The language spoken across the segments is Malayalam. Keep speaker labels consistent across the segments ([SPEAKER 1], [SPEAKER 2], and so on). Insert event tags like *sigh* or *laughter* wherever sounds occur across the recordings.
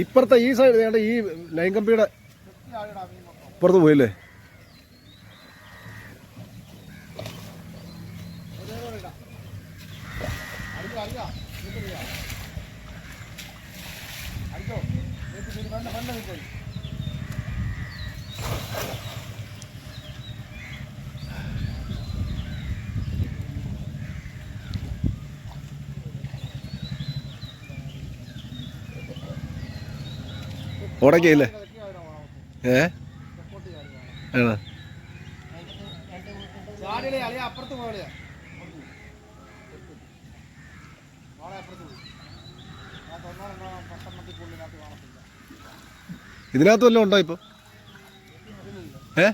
[SPEAKER 1] ഇപ്പുറത്തെ ഈ സൈഡ് വേണ്ട ഈ ലൈൻ കമ്പിയുടെ ഇപ്പുറത്ത് പോയില്ലേ? ഉടക്കിയില്ലേ? ഏ? ഇതിനകത്ത് വല്ലതും ഉണ്ടോ ഇപ്പൊ? ഏ?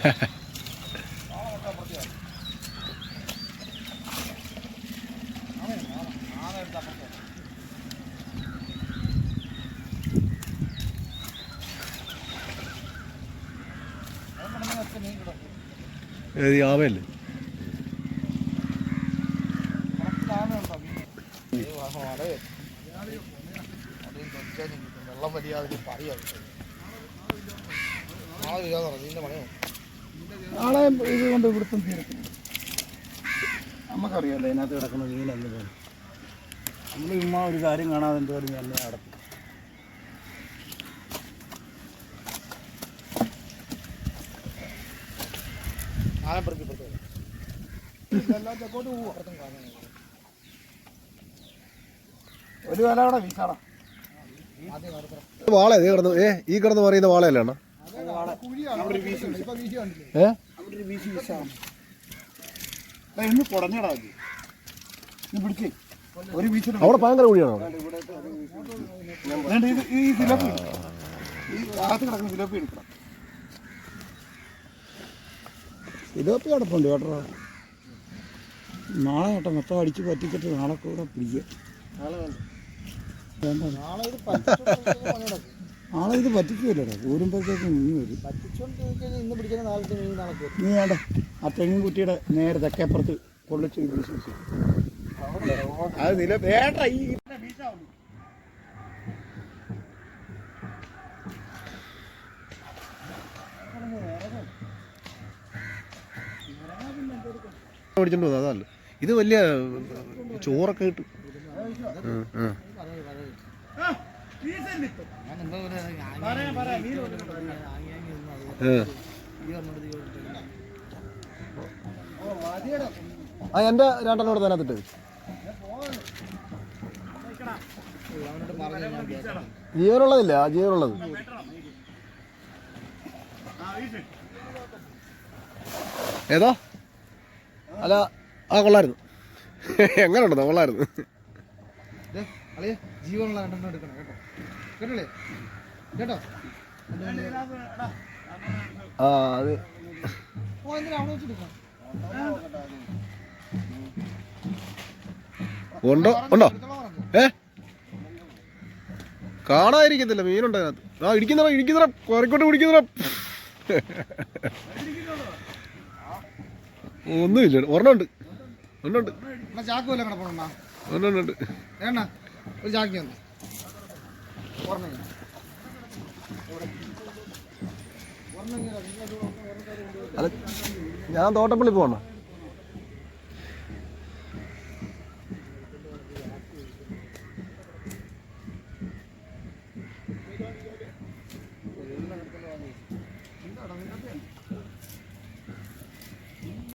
[SPEAKER 1] ha *laughs* ഈ
[SPEAKER 2] വെള്ളം നിന്റെ പണിയോ
[SPEAKER 3] നാളെ ഇത് കൊണ്ട് ഇവിടുത്തെ നമുക്കറിയാലോ അതിനകത്ത് കിടക്കുന്ന പോലും. നമ്മൾ ചുമ്മാ ഒരു കാര്യം കാണാതെ എന്തോരം ഞാൻ നടത്തും
[SPEAKER 2] നാളെ പെറുക്കി പെറുക്കി ഇതെല്ലാം തെക്കോട്ട് പോകും അപ്പുറത്തും കാണാൻ
[SPEAKER 3] ഒരു വില അവിടെ വീശാടാ.
[SPEAKER 1] വാള ഏ കിടന്ന് ഏ ഈ കിടന്ന് പറയുന്ന വാളയല്ലേ അണ്ണാ? ഏ?
[SPEAKER 3] ഇന്ന് കുടഞ്ഞടാ പിടിച്ചേ
[SPEAKER 1] അവിടെ ഭയങ്കര കുഴിയാണോ
[SPEAKER 3] ഈ സിലപ്പി ഈ അകത്ത് കിടക്കുന്ന സിലപ്പി എടുക്കണം. ഫിലോപ്പി കിടപ്പുണ്ട് കേട്ടോ. നാളെ കേട്ടോ മൊത്തം അടിച്ച് പറ്റിച്ചിട്ട് നാളെ കൂടെ പിടിക്കുക
[SPEAKER 2] നാളെ ഇത്
[SPEAKER 3] പറ്റിക്കൂലോ ഊരുമ്പോഴത്തേക്കും മീൻ വരും. നീ വേണ്ട. ആ തെങ്ങിൻ കുട്ടിയുടെ നേരെ തെക്കേപ്പുറത്ത് കൊള്ളിച്ച്. അത് നില വേണ്ട ഈ
[SPEAKER 1] പിടിച്ചോണ്ട് പോകുന്നത് അതല്ല? ഇത് വലിയ ചോറൊക്കെ കിട്ടും. ആ എന്റെ രണ്ടെണ്ണോട് തന്നത്തിട്ട് ജീവനുള്ളതില്ല? ജീവനുള്ളത്. ഏതാ? അല്ല ആ കൊള്ളായിരുന്നു. എങ്ങനെ ഉണ്ടോ കൊള്ളായിരുന്നു
[SPEAKER 2] ജീവനുള്ള എടുക്കണം കേട്ടോ. കേട്ടോളേ കേട്ടോ?
[SPEAKER 1] ആ അത് ഉണ്ടോ? ഉണ്ടോ? ഏ? കാണാതിരിക്കത്തില്ല മീനുണ്ട് അതിനകത്ത്. ആ ഇടിക്കുന്നറ ഇടിക്കുന്നറ കുറക്കോട്ട് പിടിക്കുന്നറ ഒന്നുമില്ല
[SPEAKER 2] ഒരെണ്ണുണ്ട് ചാക്ക് വല്ല കിടപ്പണ വേണ്ട. ഒരു ചാക്കി വന്നു ഓർമ്മ
[SPEAKER 1] അല്ല ഞാൻ തോട്ടപ്പള്ളി പോകണം